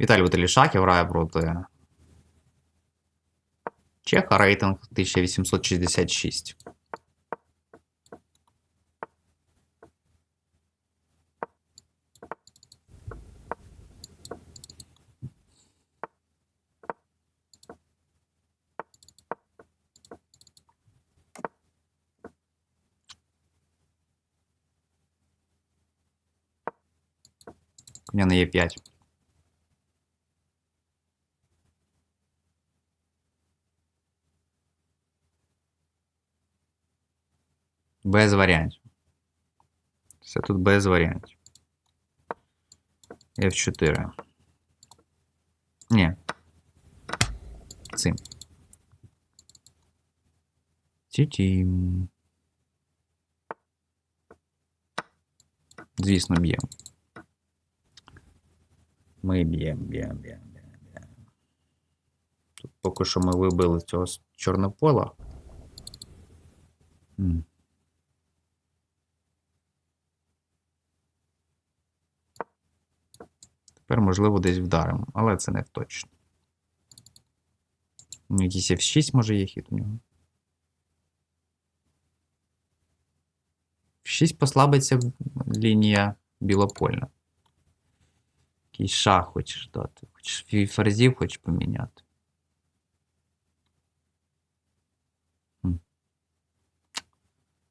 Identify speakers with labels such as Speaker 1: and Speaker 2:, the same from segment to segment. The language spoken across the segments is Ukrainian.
Speaker 1: Віталій Віталішаків грає проти Чеха рейтинг 1866. Коня на Е5. Без варіантів. Все тут без варіантів. F4. Ні. Цим. Ті-тім. Звісно, б'ємо. Ми б'ємо, б'ємо, б'ємо, б'ємо, б'ємо. Тут поки що ми вибили цього з чорнопола. М. Тепер, можливо, десь вдаримо, але це не точно. Ну, Якийсь F6 може є хід у нього. В6 послабиться лінія білопольна. Якийсь шах хочеш дати. Хочеш ферзів хочеш поміняти.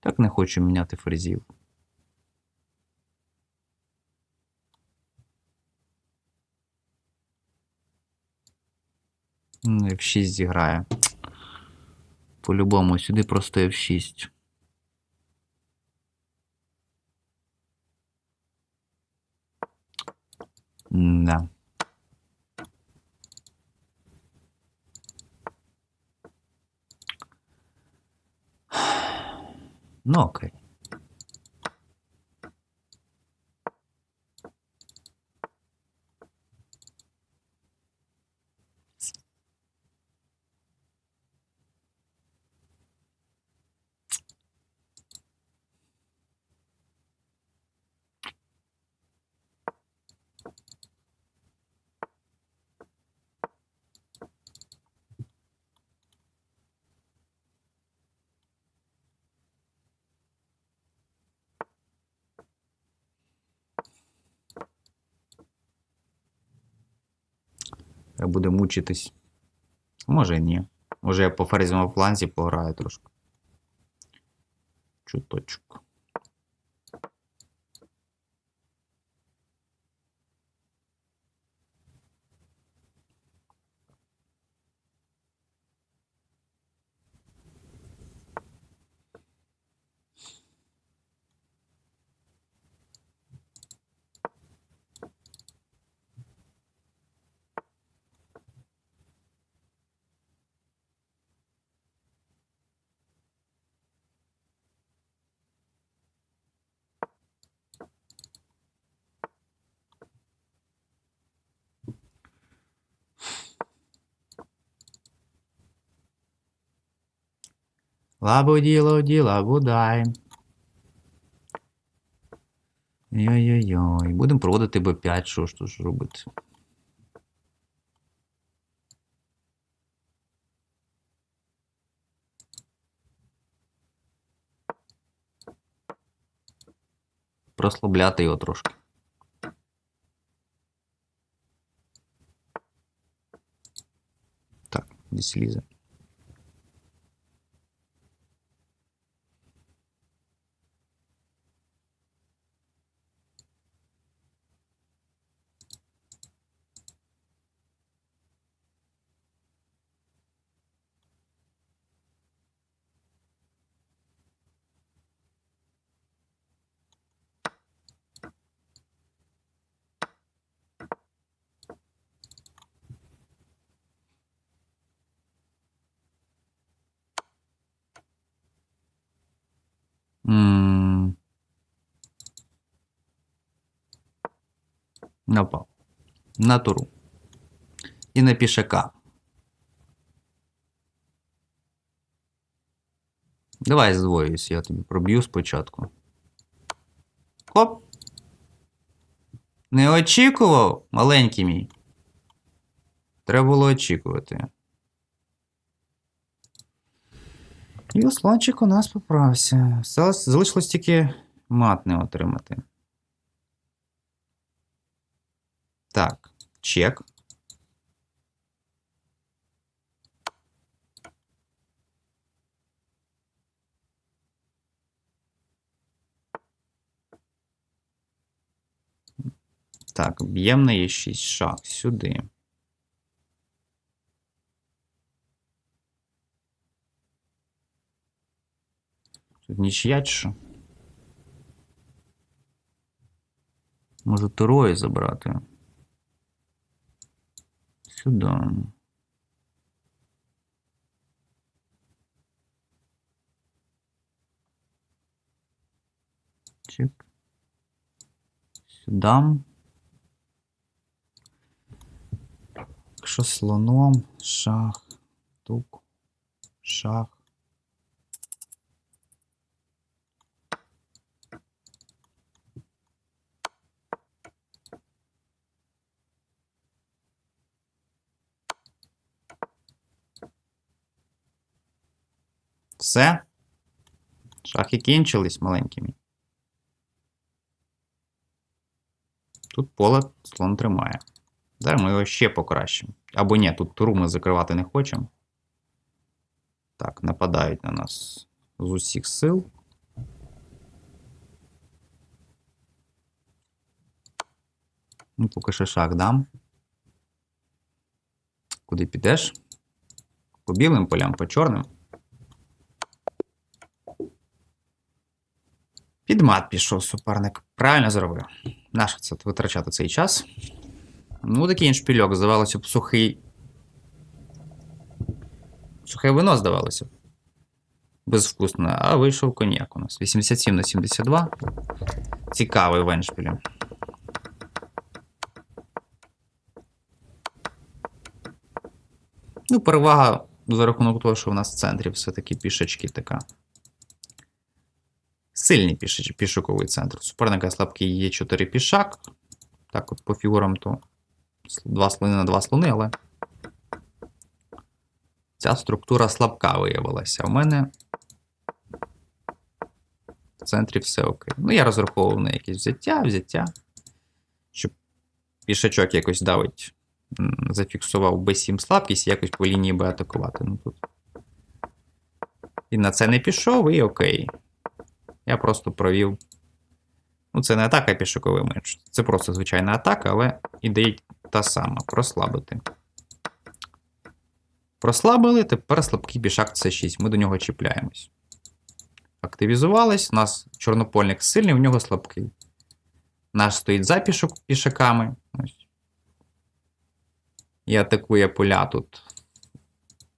Speaker 1: Так не хочу міняти ферзів. Ну, F6 зіграє. По-любому, сюди просто F6. Да. Ну, окей. Буде мучитись. Може і ні. Може я по ферзовому фланзі пограю трошки. Чуточок. Лабуді-лоді, лабудай. Йой-йой-йой. Будемо проводити Б5, що ж тут робити? Прослабляти його трошки. Так, десь лізе. М. Напав. На туру. І на пішака. Давай здвоюсь, я тобі проб'ю спочатку. Хоп. Не очікував, маленький мій. Треба було очікувати. І ослончик у нас поправся. Залиш- Залишилось тільки мат не отримати. Так, чек. Так, б'ємо на Е6 шаг сюди. Нічия чи що? Турою забрати. Сюди. Чик. Сюди. Якщо слоном, шах, тук, шах. Все. Шахи кінчились маленькими. Тут поле слон тримає. Зараз ми його ще покращимо. Або ні, тут туру ми закривати не хочемо. Так, нападають на нас з усіх сил. Ну, поки що шаг дам. Куди підеш? По білим полям, по чорним. Під мат пішов суперник. Правильно зробив. Нащо це витрачати цей час? Ну, такий шпільок, здавалося б, сухий. Сухе вино, здавалося б. Безвкусне, а вийшов коньяк у нас. 87 на 72. Цікавий веншпіль. Ну, перевага за рахунок того, що в нас в центрі все-таки пішечки така. Сильний пішоковий центр. Суперника слабкий є 4 пішак. Так, от по фігурам то два слони на два слони, але ця структура слабка виявилася. У мене в центрі все окей. Ну, я розраховував на якесь взяття, взяття, щоб пішачок якось давить, зафіксував B7 слабкість і якось по лінії Б атакувати. Ну, тут. І на це не пішов, і окей. Я просто провів. Ну, це не атака пішоковий меч. Це просто звичайна атака, але ідея та сама прослабити. Прослабили, тепер слабкий пішак С6. Ми до нього чіпляємось. Активізувались. У нас чорнопольник сильний, у нього слабкий. Наш стоїть за пішок, пішаками. Ось. І атакує поля тут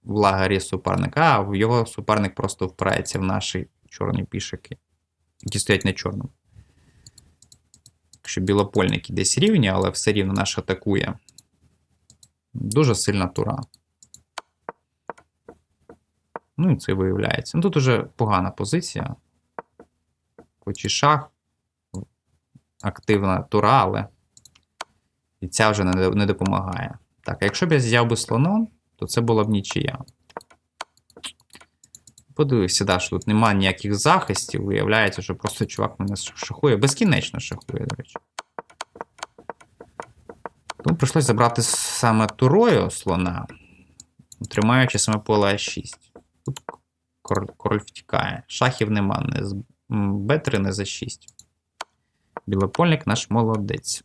Speaker 1: в лагері суперника, а його суперник просто впирається в наші чорні пішаки, які стоять на чорному. Якщо білопольники десь рівні, але все рівно наш атакує. Дуже сильна тура. Ну і це виявляється. Ну тут уже погана позиція. Хоч і шах. Активна тура, але і ця вже не, допомагає. Так, а якщо б я взяв би слоном, то це була б нічия. Подивився, да, що тут немає ніяких захистів. Виявляється, що просто чувак мене шахує. Безкінечно шахує, до речі. Тому прийшлося забрати саме турою слона, тримаючи саме поле А6. Тут король, втікає. Шахів нема, не з Б3, не за 6. Білопольник наш молодець.